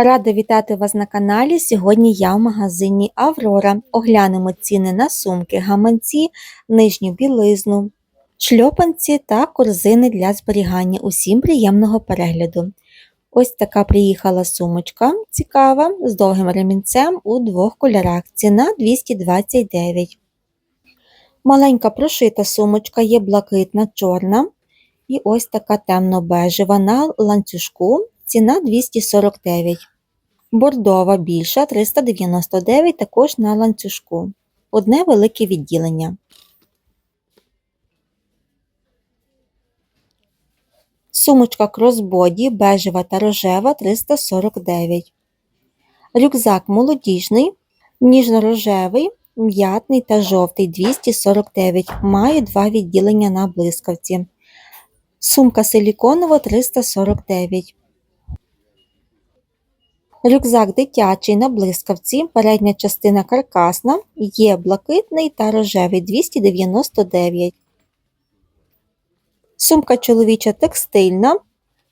Рада вітати вас на каналі. Сьогодні я в магазині Аврора. Оглянемо ціни на сумки, гаманці, нижню білизну, шльопанці та корзини для зберігання. Усім приємного перегляду. Ось така приїхала сумочка цікава з довгим ремінцем у двох кольорах. Ціна 229. Маленька прошита сумочка є блакитна, чорна. І ось така темно-бежева на ланцюжку. Ціна 249. Бордова більша 399 також на ланцюжку. Одне велике відділення. Сумочка кросбоді бежева та рожева 349. Рюкзак молодіжний, ніжно-рожевий, м'ятний та жовтий 249. Має два відділення на блискавці. Сумка силіконова 349. Рюкзак дитячий на блискавці, передня частина каркасна, є блакитний та рожевий 299. Сумка чоловіча текстильна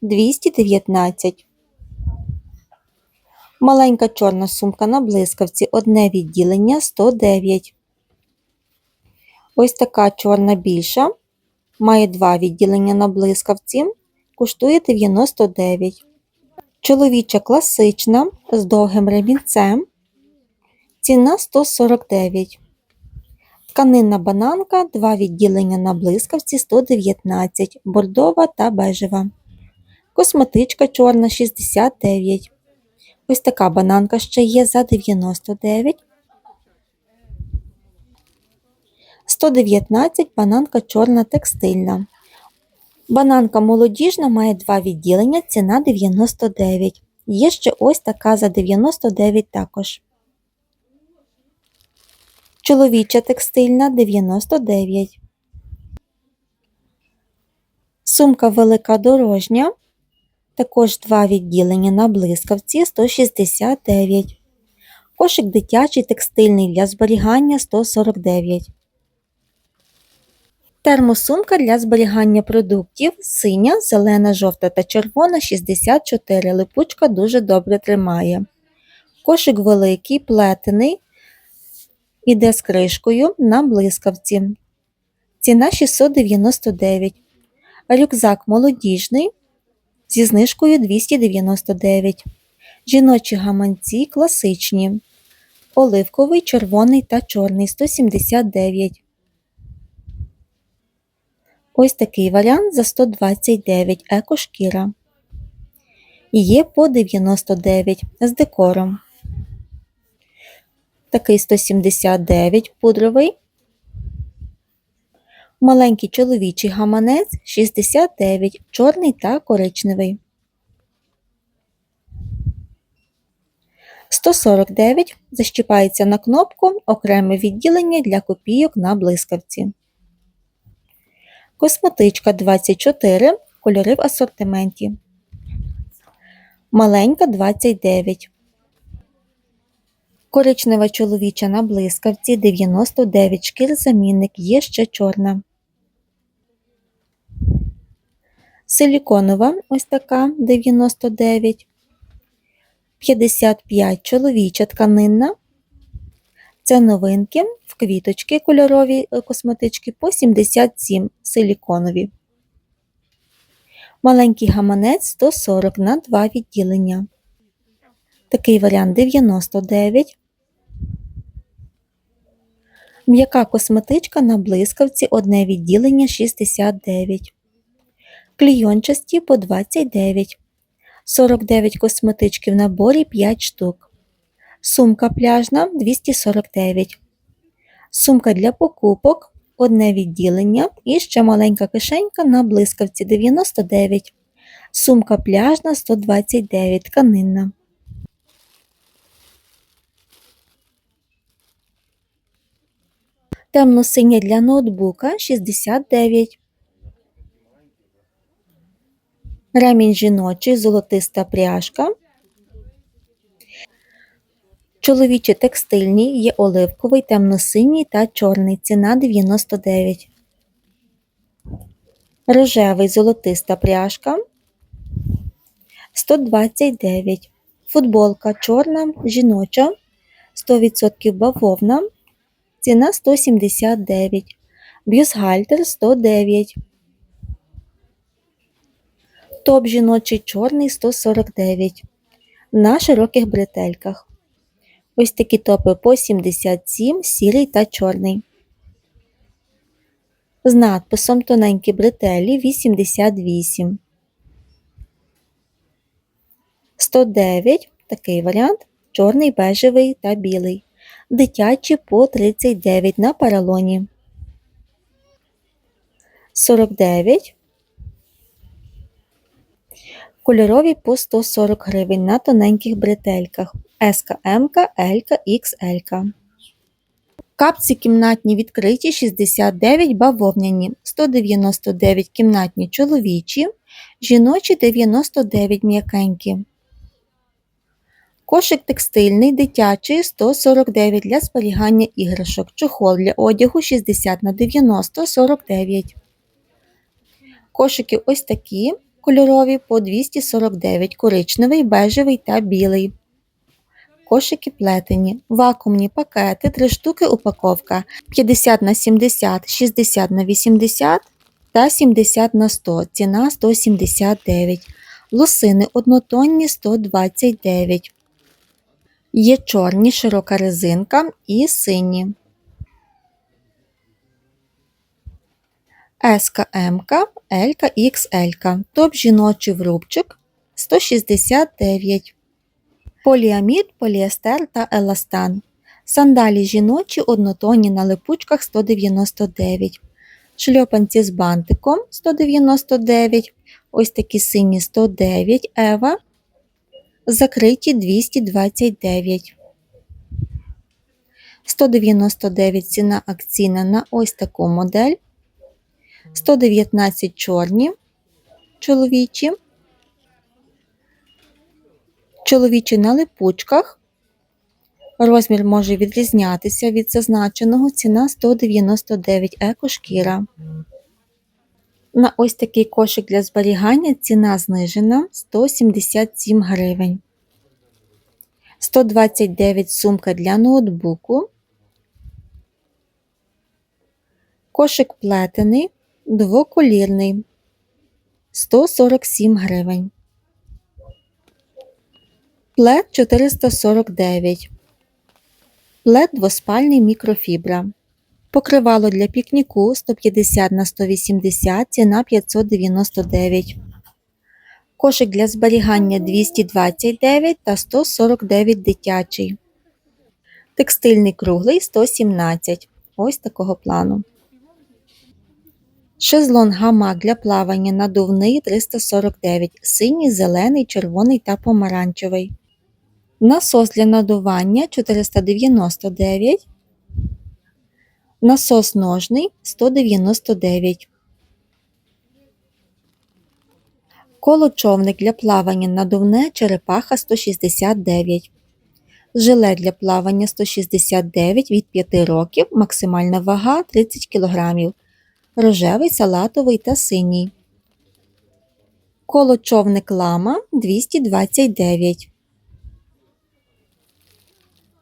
219. Маленька чорна сумка на блискавці, одне відділення 109. Ось така чорна більша. Має два відділення на блискавці, коштує 99. Чоловіча класична з довгим ремінцем. Ціна 149. Тканинна бананка, два відділення на блискавці 119, бордова та бежева. Косметичка чорна 69. Ось така бананка ще є за 99. 119 бананка чорна текстильна. Бананка молодіжна має два відділення, ціна 99. Є ще ось така за 99 також. Чоловіча текстильна 99. Сумка велика дорожня. Також два відділення на блискавці 169. Кошик дитячий текстильний для зберігання 149. Термосумка для зберігання продуктів синя, зелена, жовта та червона 64. Липучка дуже добре тримає. Кошик великий, плетений, іде з кришкою на блискавці. Ціна 699. Рюкзак молодіжний зі знижкою 299. Жіночі гаманці класичні. Оливковий, червоний та чорний 179. Ось такий варіант за 129 екошкіра. Є по 99 з декором. Такий 179 пудровий. Маленький чоловічий гаманець 69, чорний та коричневий. 149 защіпається на кнопку окреме відділення для копійок на блискавці. Косметичка 24, кольори в асортименті. Маленька 29. Коричнева чоловіча на блискавці 99 шкір замінник є ще чорна. Силіконова ось така 99. 55 чоловіча тканинна. Це новинки в квіточки кольорові е, косметички по 77 силіконові. Маленький гаманець 140 на 2 відділення. Такий варіант 99. М'яка косметичка на блискавці одне відділення 69. Клійончасті по 29. 49 косметички в наборі 5 штук. Сумка пляжна 249. Сумка для покупок одне відділення і ще маленька кишенька на блискавці 99. Сумка пляжна 129 тканинна. Темно-синя для ноутбука 69. Ремінь жіночий, золотиста пряжка. Чоловічі текстильні є оливковий, темно-синій та чорний. Ціна 99. Рожевий золотиста пряжка 129. Футболка чорна, жіноча, 100% бавовна, ціна 179, бюстгальтер 109. Топ жіночий чорний 149 на широких бретельках. Ось такі топи по 77, сірий та чорний. З надписом тоненькі бретелі 88. 109 такий варіант чорний, бежевий та білий. Дитячі по 39 на паралоні. 49 Кольорові по 140 гривень на тоненьких бретельках. СК, МК, ЛК, XL. Капці кімнатні відкриті 69 бавовняні, 199 кімнатні чоловічі, жіночі 99 м'якенькі. Кошик текстильний, дитячий 149 для зберігання іграшок. Чохол для одягу 60 на 90 49. Кошики ось такі кольорові по 249 коричневий, бежевий та білий. Кошики плетені, вакуумні пакети, 3 штуки упаковка 50 на 70, 60 на 80 та 70 на 100, ціна 179. Лосини однотонні 129. Є чорні, широка резинка і сині. СК, МК, ЛК, XL. Топ жіночий врубчик 169. Поліамід, поліестер та еластан. Сандалі жіночі однотонні на липучках 199. Шльопанці з бантиком 199. Ось такі сині 109 Ева. Закриті 229. 199 ціна акційна на ось таку модель. 119 чорні чоловічі. Чоловічі на липучках. Розмір може відрізнятися від зазначеного. Ціна 199 екошкіра. На ось такий кошик для зберігання ціна знижена 177 гривень. 129 сумка для ноутбуку. Кошик плетений, двоколірний 147 гривень. Плед 449. Плед двоспальний мікрофібра. Покривало для пікніку 150 на 180, ціна 599. Кошик для зберігання 229 та 149 дитячий. Текстильний круглий 117. Ось такого плану. Шезлон гамак для плавання надувний 349. Синій, зелений, червоний та помаранчевий. Насос для надування 499. Насос ножний 199. Колочовник для плавання надувне черепаха 169. Жилет для плавання 169 від 5 років. Максимальна вага 30 кг. Рожевий, салатовий та синій. Колочовник лама 229.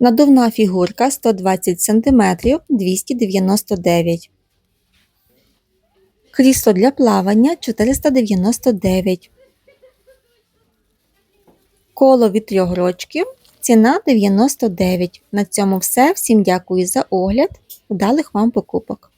Надувна фігурка 120 см 299. Крісло для плавання 499. Коло від трьох рочків. Ціна 99. На цьому все. Всім дякую за огляд. Вдалих вам покупок!